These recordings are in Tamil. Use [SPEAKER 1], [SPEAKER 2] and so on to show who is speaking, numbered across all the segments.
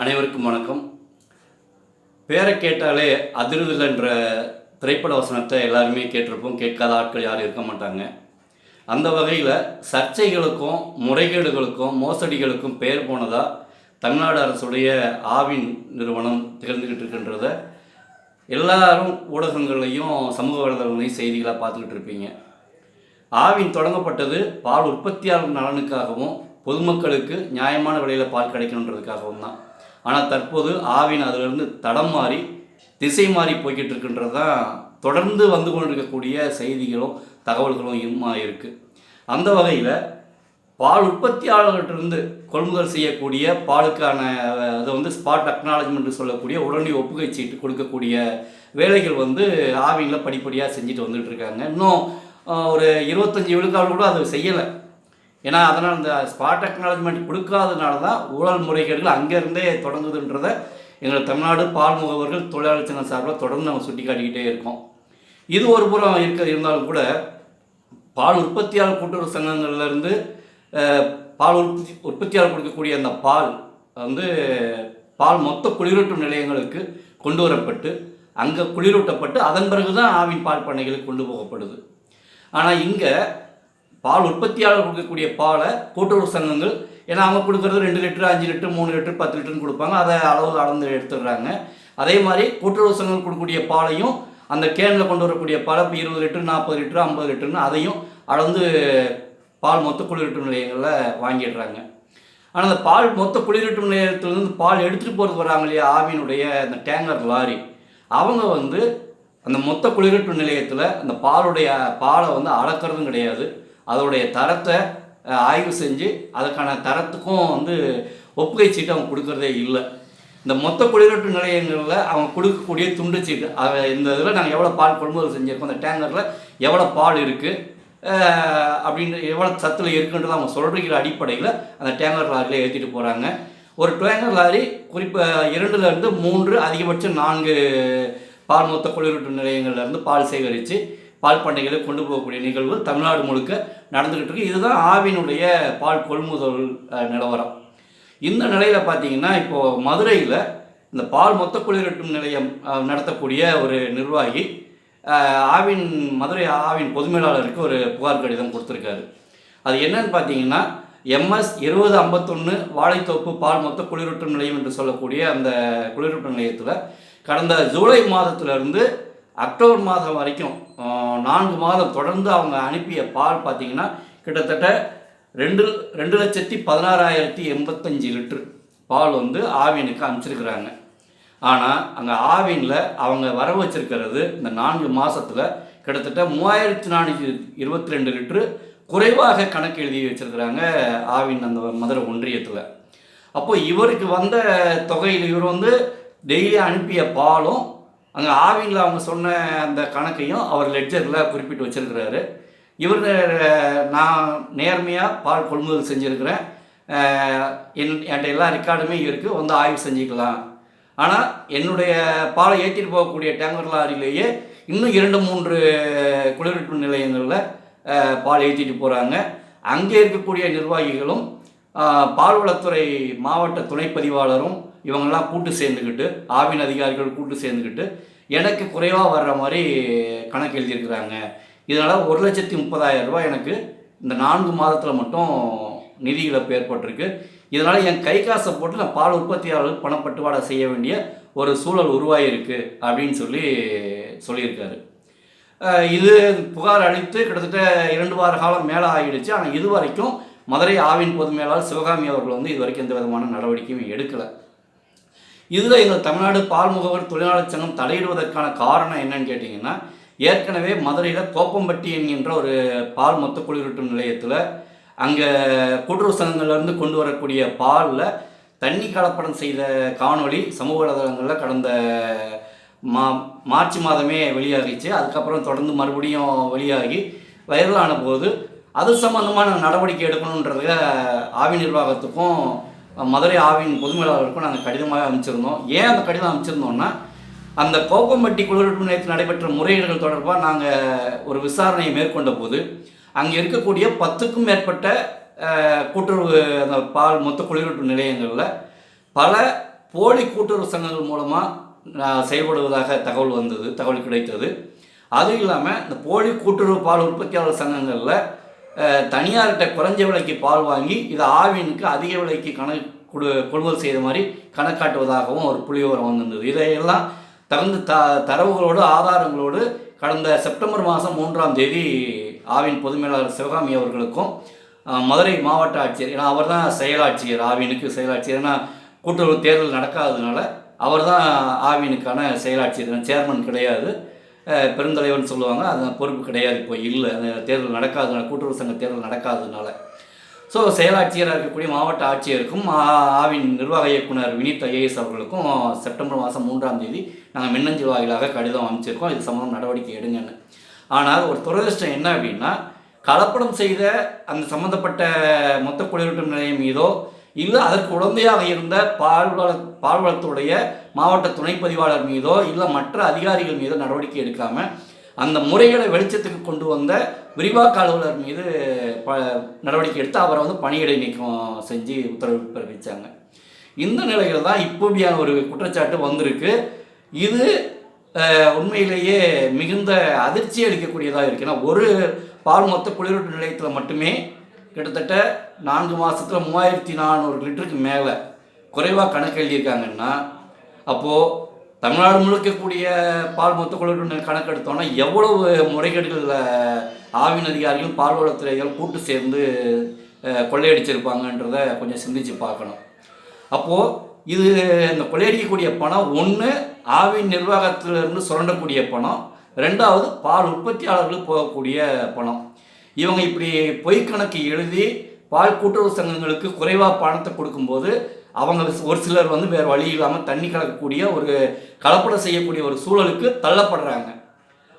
[SPEAKER 1] அனைவருக்கும் வணக்கம். பேரை கேட்டாலே அதிருதல்ன்ற திரைப்பட வசனத்தை எல்லாருமே கேட்டிருப்போம். கேட்காத ஆட்கள் யாரும் இருக்க மாட்டாங்க. அந்த வகையில் சர்ச்சைகளுக்கும் முறைகேடுகளுக்கும் மோசடிகளுக்கும் பெயர் போனதாக தமிழ்நாடு அரசுடைய ஆவின் நிறுவனம் திகழ்ந்துக்கிட்டு இருக்கின்றத எல்லாரும் ஊடகங்களையும் சமூக வலைதளங்களையும் செய்திகளாக பார்த்துக்கிட்டு இருப்பீங்க. ஆவின் தொடங்கப்பட்டது பால் உற்பத்தியாளர் நலனுக்காகவும் பொதுமக்களுக்கு நியாயமான விலையில் பால் கிடைக்கணுன்றதுக்காகவும் தான். ஆனால் தற்போது ஆவின் அதிலிருந்து தடம் மாறி திசை மாறி போய்கிட்டு இருக்கின்றது தான் தொடர்ந்து வந்து கொண்டிருக்கக்கூடிய செய்திகளும் தகவல்களும் இம்மா இருக்குது அந்த வகையில் பால் உற்பத்தியாளர்கிட்டிருந்து கொள்முதல் செய்யக்கூடிய பாலுக்கான அதை வந்து ஸ்பாட் அக்னாலஜ்மெண்ட் சொல்லக்கூடிய உடனடி ஒப்புகை சீட்டு கொடுக்கக்கூடிய வேலைகள் வந்து ஆவியில் படிப்படியாக செஞ்சுட்டு வந்துட்டு இருக்காங்க இன்னும் ஒரு இருபத்தஞ்சி விழுக்காடு கூட அது செய்யலை. ஏன்னா அதனால் இந்த ஸ்பாட் அக்னாலஜ்மெண்ட் கொடுக்காதனால தான் ஊழல் முறைகேடுகள் அங்கேருந்தே தொடங்குதுன்றதை எங்கள் தமிழ்நாடு பால் முகவர்கள் தொழிலாளர் சங்கம் சார்பில் தொடர்ந்து நம்ம சுட்டி காட்டிக்கிட்டே இருக்கோம். இது ஒரு புறம் இருக்க இருந்தாலும் கூட பால் உற்பத்தியாளர் கூட்டுறவு சங்கங்கள்லேருந்து பால் உற்பத்தி உற்பத்தியாளர் கொடுக்கக்கூடிய அந்த பால் வந்து பால் மொத்த குளிரூட்டும் நிலையங்களுக்கு கொண்டு வரப்பட்டு அங்கே குளிரூட்டப்பட்டு அதன் பிறகு தான் ஆவின் பால் பண்ணைகளுக்கு கொண்டு போகப்படுது. ஆனால் இங்கே பால் உற்பத்தியாளர் கொடுக்கக்கூடிய பாலை கூட்டுறவு சங்கங்கள் ஏன்னா அவங்க கொடுக்குறது ரெண்டு லிட்டர் அஞ்சு லிட்டர் மூணு லிட்டர் பத்து லிட்டர்னு கொடுப்பாங்க. அதை அளவு அளந்து எடுத்துடுறாங்க. அதே மாதிரி கூட்டுறவு சங்கங்கள் கொடுக்கக்கூடிய பாலையும் அந்த கேனில் கொண்டு வரக்கூடிய பாலை இப்போ இருபது லிட்டர் நாற்பது லிட்டர் ஐம்பது லிட்டர்னு அதையும் அளந்து பால் மொத்த குளிரூட்டும் நிலையங்களில் வாங்கிடுறாங்க. ஆனால் அந்த பால் மொத்த குளிரூட்டும் நிலையத்துலேருந்து பால் எடுத்துகிட்டு போகிறது வராங்க இல்லையா? ஆவினுடைய அந்த டேங்கர் லாரி. அவங்க வந்து அந்த மொத்த குளிரூட்டும் நிலையத்தில் அந்த பாலுடைய பாலை வந்து அளக்கிறதும் கிடையாது. அதோடைய தரத்தை ஆய்வு செஞ்சு அதுக்கான தரத்துக்கும் வந்து ஒப்புகை சீட்டு அவங்க கொடுக்கறதே இல்லை. இந்த மொத்த குளிரூட்டு நிலையங்களில் அவங்க கொடுக்கக்கூடிய துண்டு சீட்டு அதை இந்த இதில் நாங்கள் எவ்வளோ பால் கொள்முதல் செஞ்சுருக்கோம் அந்த டேங்கரில் எவ்வளோ பால் இருக்குது அப்படின்னு எவ்வளோ சத்தில் இருக்குன்றது அவங்க சொல்கிற அடிப்படையில் அந்த டேங்கர் லாரியில் ஏற்றிட்டு போகிறாங்க ஒரு டேங்கர் லாரி குறிப்பாக இரண்டுலேருந்து மூன்று அதிகபட்சம் நான்கு பால் மொத்த குளிரூட்டு நிலையங்கள்லேருந்து பால் சேகரித்து பால் பண்ணைகளை கொண்டு போகக்கூடிய நிகழ்வு தமிழ்நாடு முழுக்க நடந்துக்கிட்டு இருக்கு. இதுதான் ஆவினுடைய பால் கொள்முதல் நிலவரம். இந்த நிலையில் பார்த்தீங்கன்னா இப்போது மதுரையில் இந்த பால் மொத்த குளிரட்டும் நிலையம் நடத்தக்கூடிய ஒரு நிர்வாகி ஆவின் மதுரை ஆவின் பொதுமேலாளருக்கு ஒரு புகார் கடிதம் கொடுத்துருக்காரு. அது என்னன்னு பார்த்தீங்கன்னா எம்எஸ் இருபது ஐம்பத்தொன்று வாழைத்தோப்பு பால் மொத்த குளிரூட்டும் நிலையம் என்று சொல்லக்கூடிய அந்த குளிரூட்டும் நிலையத்தில் கடந்த ஜூலை மாதத்திலிருந்து அக்டோபர் மாதம் வரைக்கும் நான்கு மாதம் தொடர்ந்து அவங்க அனுப்பிய பால் பார்த்திங்கன்னா கிட்டத்தட்ட ரெண்டு ரெண்டு லட்சத்தி பதினாறாயிரத்தி எண்பத்தஞ்சு லிட்டர் பால் வந்து ஆவினுக்கு அனுப்பிச்சிருக்கிறாங்க. ஆனால் அங்கே ஆவினில் அவங்க வர வச்சிருக்கிறது இந்த நான்கு மாதத்தில் கிட்டத்தட்ட மூவாயிரத்தி நானூற்றி இருபத்தி ரெண்டு லிட்ரு குறைவாக கணக்கு எழுதி வச்சுருக்கிறாங்க ஆவின் அந்த மதுரை ஒன்றியத்தில். அப்போது இவருக்கு வந்த தொகையில் இவர் வந்து டெய்லி அனுப்பிய பாலும் அங்கே ஆவினில் அவங்க சொன்ன அந்த கணக்கையும் அவர் லெட்ஜரில் குறிப்பிட்டு வச்சிருக்கிறாரு. இவர் நான் நேர்மையாக பால் கொள்முதல் செஞ்சுருக்கிறேன். என் என்கிட்ட எல்லா ரெக்கார்டுமே இருக்குது வந்து ஆய்வு செஞ்சுக்கலாம். ஆனால் என்னுடைய பாலை ஏற்றிட்டு போகக்கூடிய டேங்கர் லாரிலேயே இன்னும் இரண்டு மூன்று குளிர்விப்பு நிலையங்களில் பால் ஏற்றிட்டு போகிறாங்க அங்கே இருக்கக்கூடிய நிர்வாகிகளும் பால்வளத்துறை மாவட்ட துணைப்பதிவாளரும் இவங்கெல்லாம் கூட்டு சேர்ந்துக்கிட்டு ஆவின் அதிகாரிகள் கூட்டு சேர்ந்துக்கிட்டு எனக்கு குறைவாக வர்ற மாதிரி கணக்கு எழுதியிருக்கிறாங்க. இதனால் ஒரு லட்சத்தி முப்பதாயிரம் ரூபாய் எனக்கு இந்த நான்கு மாதத்தில் மட்டும் நிதி இழப்பு ஏற்பட்டிருக்கு. இதனால் என் கை காசை போட்டு நான் பால் உற்பத்தியாளர்கள் பணப்பட்டுவாடை செய்ய வேண்டிய ஒரு சூழல் உருவாகிருக்கு அப்படின்னு சொல்லி சொல்லியிருக்காரு. இது புகார் அளித்து கிட்டத்தட்ட இரண்டு வார காலம் மேலே ஆகிடுச்சு ஆனால் இது வரைக்கும் மதுரை ஆவின் பொது மேலாளர் சிவகாமி அவர்கள் வந்து இது வரைக்கும் எந்த விதமான நடவடிக்கையும் எடுக்கலை. இதில் எங்கள் தமிழ்நாடு பால் முகவர் தொழிலாளர் சங்கம் தலையிடுவதற்கான காரணம் என்னன்னு கேட்டிங்கன்னா ஏற்கனவே மதுரையில் கோப்பம்பட்டி என்கின்ற ஒரு பால் மொத்த குளிரூட்டும் நிலையத்தில் அங்கே கூட்டுறவு சங்கங்கள்லேருந்து கொண்டு வரக்கூடிய பாலில் தண்ணி கலப்படம் செய்த காணொளி சமூக வலைதளங்களில் கடந்த மா மார்ச் மாதமே வெளியாகிச்சு. அதுக்கப்புறம் தொடர்ந்து மறுபடியும் வெளியாகி வைரலான போது அது சம்மந்தமான நடவடிக்கை எடுக்கணுன்றத ஆவி நிர்வாகத்துக்கும் மதுரை ஆவின் பொதுமேலாளருக்கும் நாங்கள் கடிதமாக அனுப்பிச்சிருந்தோம். ஏன் அந்த கடிதம் அனுப்பிச்சிருந்தோம்னா அந்த கோப்பம்பட்டி குளிரூட்டும் நிலையத்தில் நடைபெற்ற முறையீடுகள் தொடர்பாக நாங்கள் ஒரு விசாரணையை மேற்கொண்ட போது அங்கே இருக்கக்கூடிய பத்துக்கும் மேற்பட்ட கூட்டுறவு அந்த பால் மொத்த குளிரூட்டும் நிலையங்களில் பல போலி கூட்டுறவு சங்கங்கள் மூலமாக செயல்படுவதாக தகவல் வந்தது தகவல் கிடைத்தது. அதுவும் இல்லாமல் இந்த போலி கூட்டுறவு பால் உற்பத்தியாளர் சங்கங்களில் தனியார்கிட்ட குறைஞ்ச விலைக்கு பால் வாங்கி இதை ஆவினுக்கு அதிக விலைக்கு கணக்கு கொடு கொள்முதல் செய்த மாதிரி கணக்காட்டுவதாகவும் ஒரு புள்ளிவிவரம் வந்திருந்தது. இதையெல்லாம் தகுந்த த தரவுகளோடு ஆதாரங்களோடு கடந்த செப்டம்பர் மாதம் மூன்றாம் தேதி ஆவின் பொதுமேலாளர் சிவகாமி அவர்களுக்கும் மதுரை மாவட்ட ஆட்சியர் ஏன்னா அவர் தான் செயலாட்சியர் ஆவினுக்கு செயலாட்சியர். ஏன்னா கூட்டுறவு தேர்தல் நடக்காததுனால அவர் தான் ஆவினுக்கான செயலாட்சியர் சேர்மன் கிடையாது. பெருந்தலைவன் பெருந்தலைவர்னு சொல்லுவாங்க அது பொறுப்பு கிடையாது இப்போ இல்லை அந்த தேர்தல் நடக்காததுனால கூட்டுறவு சங்க தேர்தல் நடக்காததுனால. ஸோ செயலாட்சியராக இருக்கக்கூடிய மாவட்ட ஆட்சியருக்கும் ஆவின் நிர்வாக இயக்குனர் வினித் ஐஏஎஸ் அவர்களுக்கும் செப்டம்பர் மாதம் மூன்றாம் தேதி நாங்கள் மின்னஞ்சல் வாயிலாக கடிதம் அமைச்சிருக்கோம் இது சம்மந்தம் நடவடிக்கை எடுங்கன்னு. ஆனால் ஒரு துரதிருஷ்டம் என்ன அப்படின்னா கலப்படம் செய்த அந்த சம்மந்தப்பட்ட மொத்த குளிரூட்டும் நிலையம் மீதோ இல்லை அதற்கு உடந்தையாக இருந்த பால்வள பால்வளத்துடைய மாவட்ட துணை பதிவாளர் மீதோ இல்லை மற்ற அதிகாரிகள் மீதோ நடவடிக்கை எடுக்காமல் அந்த முறைகளை வெளிச்சத்துக்கு கொண்டு வந்த விரிவாக்க அலுவலர் மீது ப நடவடிக்கை எடுத்து அவரை வந்து பணியிடை நீக்கம் செஞ்சு உத்தரவு பிறப்பிச்சாங்க. இந்த நிலையில் தான் இப்படியான ஒரு குற்றச்சாட்டு வந்திருக்கு. இது உண்மையிலேயே மிகுந்த அதிர்ச்சி அளிக்கக்கூடியதாக இருக்கு. ஏன்னா ஒரு பால் மொத்த குளிரூட்டு நிலையத்தில் மட்டுமே கிட்டத்தட்ட நான்கு மாதத்தில் மூவாயிரத்தி நானூறு லிட்டருக்கு மேலே குறைவாக கணக்கு எழுதியிருக்காங்கன்னா அப்போது தமிழ்நாடு முழுக்கக்கூடிய பால் மொத்த குளிரூட்டு கணக்கு எடுத்தோம்னா எவ்வளவு முறைகேடுகளில் ஆவின் அதிகாரிகள் பால்வளத்துறைகள் கூட்டு சேர்ந்து கொள்ளையடிச்சிருப்பாங்கன்றத கொஞ்சம் சிந்திச்சு பார்க்கணும். அப்போது இது இந்த கொள்ளையடிக்கக்கூடிய பணம் ஒன்று ஆவின் நிர்வாகத்திலிருந்து சுரண்டக்கூடிய பணம் ரெண்டாவது பால் உற்பத்தியாளர்களுக்கு போகக்கூடிய பணம். இவங்க இப்படி பொய்க்கணக்கு எழுதி பால் கூட்டுறவு சங்கங்களுக்கு குறைவாக பணத்தை கொடுக்கும்போது அவங்க ஒரு சிலர் வந்து வேறு வழி இல்லாமல் தண்ணி கலக்கக்கூடிய ஒரு கலப்படம் செய்யக்கூடிய ஒரு சூழலுக்கு தள்ளப்படுறாங்க.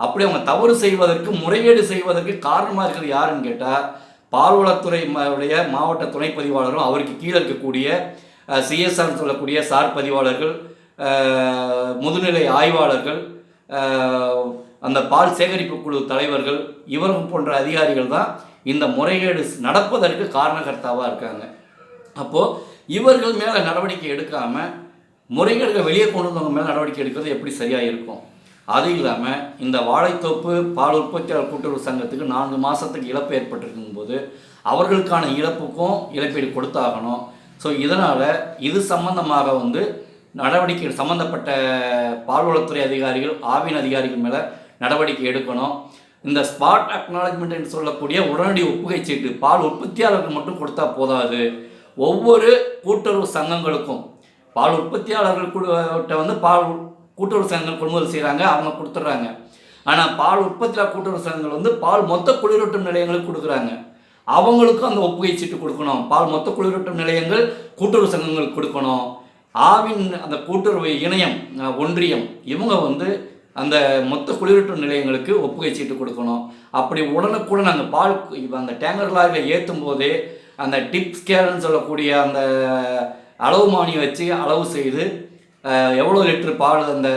[SPEAKER 1] அப்படி அவங்க தவறு செய்வதற்கு முறைகேடு செய்வதற்கு காரணமாக இருக்கிறது யாருன்னு கேட்டால் பால்வளத்துறை உடைய மாவட்ட துணை பதிவாளரும் அவருக்கு கீழே இருக்கக்கூடிய சிஎஸ்ஆர் சொல்லக்கூடிய சார் பதிவாளர்கள் முதுநிலை ஆய்வாளர்கள் அந்த பால் சேகரிப்பு குழு தலைவர்கள் இவர்கள் போன்ற அதிகாரிகள் தான் இந்த முறைகேடு நடப்பதற்கு காரணகர்த்தாவாக இருக்காங்க. அப்போது இவர்கள் மேலே நடவடிக்கை எடுக்காமல் முறைகேடுகள் வெளியே கொண்டு வந்தவங்க மேலே நடவடிக்கை எடுக்கிறது எப்படி சரியாக இருக்கும் அது இல்லாமல் இந்த வாழைத்தோப்பு பால் உற்பத்தியாளர் கூட்டுறவு சங்கத்துக்கு நான்கு மாதத்துக்கு இழப்பு ஏற்பட்டிருக்கும் போது அவர்களுக்கான இழப்புக்கும் இழப்பீடு கொடுத்தாகணும். ஸோ இதனால் இது சம்பந்தமாக வந்து நடவடிக்கை சம்பந்தப்பட்ட பால்வளத்துறை அதிகாரிகள் ஆவின் அதிகாரிகள் மேலே நடவடிக்கை எடுக்கணும். இந்த ஸ்பாட் அக்னாலஜ்மெண்ட் என்று சொல்லக்கூடிய உடனடி ஒப்புகை சீட்டு பால் உற்பத்தியாளர்கள் மட்டும் கொடுத்தா போதாது. ஒவ்வொரு கூட்டுறவு சங்கங்களுக்கும். பால் உற்பத்தியாளர்கள்கிட்ட வந்து பால் கூட்டுறவு சங்கங்கள் கொள்முதல் செய்கிறாங்க அவங்க கொடுத்துட்றாங்க. ஆனால் பால் உற்பத்தியாளர் கூட்டுறவு சங்கங்கள் வந்து பால் மொத்த குளிரூட்டும் நிலையங்களுக்கு கொடுக்குறாங்க. அவங்களுக்கும் அந்த ஒப்புகை சீட்டு கொடுக்கணும். பால் மொத்த குளிரூட்டும் நிலையங்கள் கூட்டுறவு சங்கங்களுக்கு கொடுக்கணும். ஆவின் அந்த கூட்டுறவு இணையம் ஒன்றியம் இவங்க வந்து அந்த மொத்த குளிரூட்டும் நிலையங்களுக்கு ஒப்புகை சீட்டு கொடுக்கணும். அப்படி உடனுக்குடன் அந்த பால் அந்த டேங்கர் லாரியில் ஏற்றும் போதே அந்த டிப் ஸ்கேல்னு சொல்லக்கூடிய அந்த அளவு மானி வச்சு அளவு செய்து எவ்வளோ லிட்டர் பால் அந்த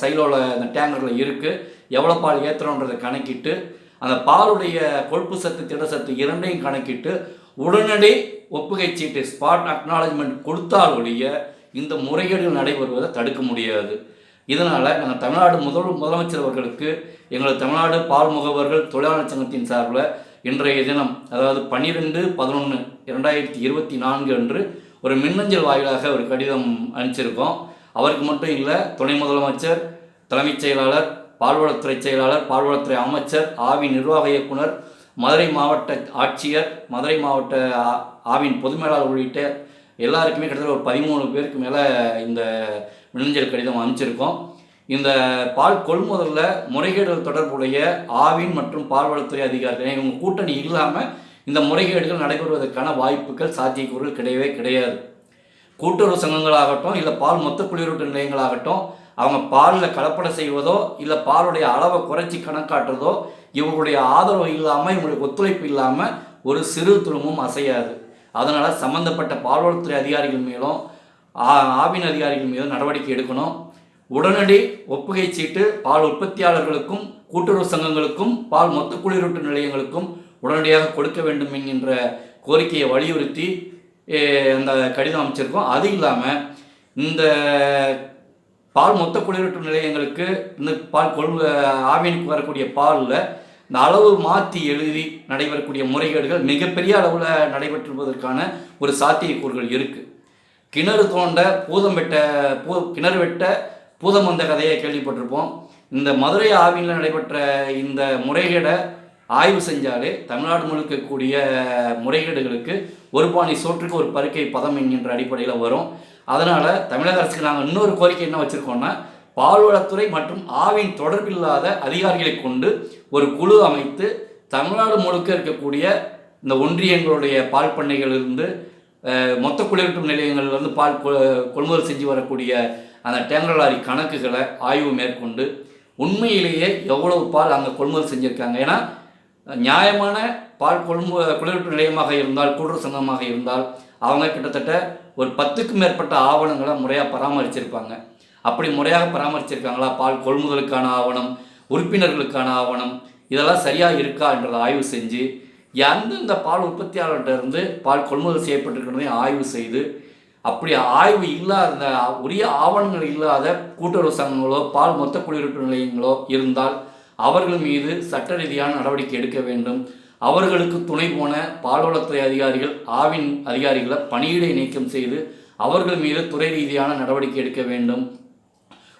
[SPEAKER 1] சைலோவில் அந்த டேங்கரில் இருக்குது எவ்வளோ பால் ஏற்றுறோன்றதை கணக்கிட்டு அந்த பாலுடைய கொழுப்பு சத்து திட சத்து இரண்டையும் கணக்கிட்டு உடனடி ஒப்புகை சீட்டு ஸ்பாட் அக்னாலஜ்மெண்ட் கொடுத்தாலுடைய இந்த முறைகேடுகள் நடைபெறுவதை தடுக்க முடியாது. இதனால் நாங்கள் தமிழ்நாடு முதல் முதலமைச்சர் அவர்களுக்கு எங்களது தமிழ்நாடு பால் முகவர்கள் தொழிலாளர் சங்கத்தின் சார்பில் இன்றைய தினம் அதாவது பன்னிரெண்டு பதினொன்று இரண்டாயிரத்தி இருபத்தி நான்கு அன்று ஒரு மின்னஞ்சல் வாயிலாக ஒரு கடிதம் அனுப்பிச்சிருக்கோம். அவருக்கு மட்டும் இல்லை துணை முதலமைச்சர் தலைமைச் செயலாளர் பால்வளத்துறை செயலாளர் பால்வளத்துறை அமைச்சர் ஆவி நிர்வாக இயக்குனர் மதுரை மாவட்ட ஆட்சியர் மதுரை மாவட்ட ஆ- ஆவின் பொதுமேலாளர் உள்ளிட்ட எல்லாருக்குமே கிட்டத்தட்ட ஒரு பதிமூணு பேருக்கு மேலே இந்த மின்னஞ்சல் கடிதம் அனுப்பிச்சிருக்கோம். இந்த பால் கொள்முதலில் முறைகேடுகள் தொடர்புடைய ஆவின் மற்றும் பால்வளத்துறை அதிகாரிகள் இவங்க கூட்டணி இல்லாமல் இந்த முறைகேடுகள் நடைபெறுவதற்கான வாய்ப்புகள் சாத்தியக்கூறுகள் கிடையவே கிடையாது. கூட்டுறவு சங்கங்களாகட்டும் இல்லை பால் மொத்த குளிரூட்டு நிலையங்களாகட்டும் அவங்க பாலில் கலப்படை செய்வதோ இல்லை பாலுடைய அளவை குறைச்சி கணக்காட்டுறதோ இவங்களுடைய ஆதரவு இல்லாமல் இவங்களுடைய ஒத்துழைப்பு இல்லாமல் ஒரு சிறு துருமும் அசையாது. அதனால் சம்மந்தப்பட்ட பால்வளத்துறை அதிகாரிகள் மேலும் ஆவின் அதிகாரிகள் மீது நடவடிக்கை எடுக்கணும். உடனடி ஒப்புகை சீட்டு பால் உற்பத்தியாளர்களுக்கும் கூட்டுறவு சங்கங்களுக்கும் பால் மொத்த குளிரூட்டு நிலையங்களுக்கும் உடனடியாக கொடுக்க வேண்டும் என்கின்ற கோரிக்கையை வலியுறுத்தி அந்த கடிதம் அமைச்சிருக்கோம். அது இல்லாமல் இந்த பால் மொத்த குளிரூட்டு நிலையங்களுக்கு இந்த பால் கொள் ஆவினுக்கு வரக்கூடிய பாலில் இந்த அளவு மாற்றி எழுதி நடைபெறக்கூடிய முறைகேடுகள் மிகப்பெரிய அளவில் நடைபெற்றுவதற்கான ஒரு சாத்தியக்கூறுகள் இருக்குது கிணறு தோண்ட பூதம் வெட்ட பூ கிணறு வெட்ட பூதம் வந்த கதையை கேள்விப்பட்டிருப்போம். இந்த மதுரை ஆவியில் நடைபெற்ற இந்த முறைகேடை ஆய்வு செஞ்சாலே தமிழ்நாடு முழுக்க கூடிய முறைகேடுகளுக்கு ஒரு பாணி சோற்றுக்கு ஒரு பருக்கை பதம் என்கின்ற அடிப்படையில் வரும். அதனால் தமிழக அரசுக்கு நாங்கள் இன்னொரு கோரிக்கை என்ன வச்சுருக்கோம்னா பால்வளத்துறை மற்றும் ஆவின் தொடர்பில்லாத அதிகாரிகளை கொண்டு ஒரு குழு அமைத்து தமிழ்நாடு முழுக்க இருக்கக்கூடிய இந்த ஒன்றியங்களுடைய பால் பண்ணைகளிலிருந்து மொத்த குளிரூட்டும் நிலையங்கள்லேருந்து பால் கொ- கொள்முதல் செஞ்சு வரக்கூடிய அந்த டேங்கர் லாரி கணக்குகளை ஆய்வு மேற்கொண்டு உண்மையிலேயே எவ்வளவு பால் அங்கே கொள்முதல் செஞ்சுருக்காங்க. ஏன்னா நியாயமான பால் கொள்மு குளிரூட்டு நிலையமாக இருந்தால் கூட்டுறவு சங்கமாக இருந்தால் அவங்க கிட்டத்தட்ட ஒரு பத்துக்கும் மேற்பட்ட ஆவணங்களை முறையாக பராமரிச்சிருப்பாங்க. அப்படி முறையாக பராமரிச்சிருக்காங்களா? பால் கொள்முதலுக்கான ஆவணம் உறுப்பினர்களுக்கான ஆவணம் இதெல்லாம் சரியாக இருக்கா? என்றதை ஆய்வு செஞ்சு எந்தெந்த பால் உற்பத்தியாளர்கிட்ட இருந்து பால் கொள்முதல் செய்யப்பட்டிருக்கிறதையும் ஆய்வு செய்து அப்படி ஆய்வு இல்லாத உரிய ஆவணங்கள் இல்லாத கூட்டுறவு சங்கங்களோ பால் மொத்த குடியிருப்பு நிலையங்களோ இருந்தால் அவர்கள் மீது சட்ட ரீதியான நடவடிக்கை எடுக்க வேண்டும். அவர்களுக்கு துணை போன பால்வளத்துறை அதிகாரிகள் ஆவின் அதிகாரிகளை பணியிடை நீக்கம் செய்து அவர்கள் மீது துறை ரீதியான நடவடிக்கை எடுக்க வேண்டும்.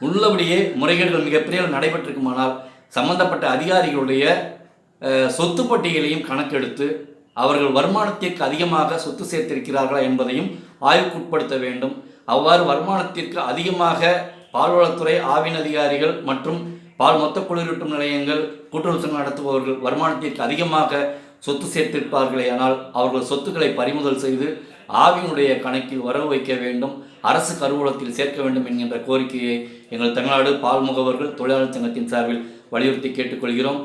[SPEAKER 1] உள்ளபடியே முறைகேடுகள் மிகப்பெரிய நடைபெற்றிருக்குமானால் சம்பந்தப்பட்ட அதிகாரிகளுடைய சொத்து பட்டியலையும் கணக்கெடுத்து அவர்கள் வருமானத்திற்கு அதிகமாக சொத்து சேர்த்திருக்கிறார்களா என்பதையும் ஆய்வுக்குட்படுத்த வேண்டும். அவ்வாறு வருமானத்திற்கு அதிகமாக பால்வளத்துறை ஆவின் அதிகாரிகள் மற்றும் பால் மொத்த குளிரூட்டும் நிலையங்கள் கூட்டுறவு சங்கம் நடத்துபவர்கள் வருமானத்திற்கு அதிகமாக சொத்து சேர்த்திருப்பார்களே ஆனால் அவர்கள் சொத்துக்களை பறிமுதல் செய்து ஆவினுடைய கணக்கில் வரவு வைக்க வேண்டும் அரசு கருவூலத்தில் சேர்க்க வேண்டும் என்கின்ற கோரிக்கையை எங்கள் தமிழ்நாடு பால் முகவர்கள் தொழிலாளர் சங்கத்தின் சார்பில் வலியுறுத்தி கேட்டுக்கொள்கிறோம்.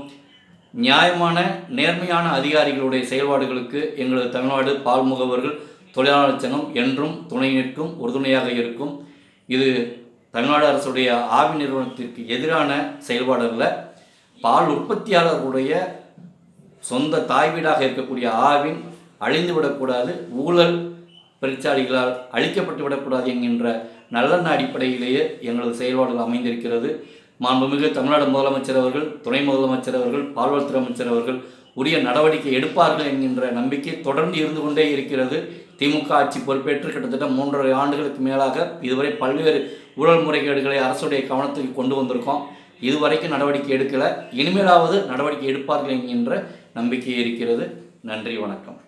[SPEAKER 1] நியாயமான நேர்மையான அதிகாரிகளுடைய செயல்பாடுகளுக்கு எங்களது தமிழ்நாடு பால் முகவர்கள் தொழிலாளர் சங்கம் என்றும் துணை நிற்கும் உறுதுணையாக இருக்கும். இது தமிழ்நாடு அரசுடைய ஆவி நிறுவனத்திற்கு எதிரான செயல்பாடு அல்ல. பால் உற்பத்தியாளர்களுடைய சொந்த தாய்வீடாக இருக்கக்கூடிய ஆவின் அழிந்து விடக்கூடாது ஊழல் பெருச்சாளிகளால் அழிக்கப்பட்டு விடக்கூடாது என்கின்ற நல்லெண்ண அடிப்படையிலேயே எங்களது செயல்பாடுகள் அமைந்திருக்கிறது. மாண்புமிகு தமிழ்நாடு முதலமைச்சர் அவர்கள் துணை முதலமைச்சர் அவர்கள் பால்வளத்துறை அமைச்சர் அவர்கள் உரிய நடவடிக்கை எடுப்பார்கள் என்கின்ற நம்பிக்கை தொடர்ந்து இருந்து கொண்டே இருக்கிறது. திமுக ஆட்சி பொறுப்பேற்று கிட்டத்தட்ட மூன்றரை ஆண்டுகளுக்கு மேலாக இதுவரை பல்வேறு ஊழல் முறைகேடுகளை அரசுடைய கவனத்துக்கு கொண்டு வந்திருக்கோம். இதுவரைக்கும் நடவடிக்கை எடுக்கலை. இனிமேலாவது நடவடிக்கை எடுப்பார்கள் என்கின்ற நம்பிக்கை இருக்கிறது. நன்றி வணக்கம்.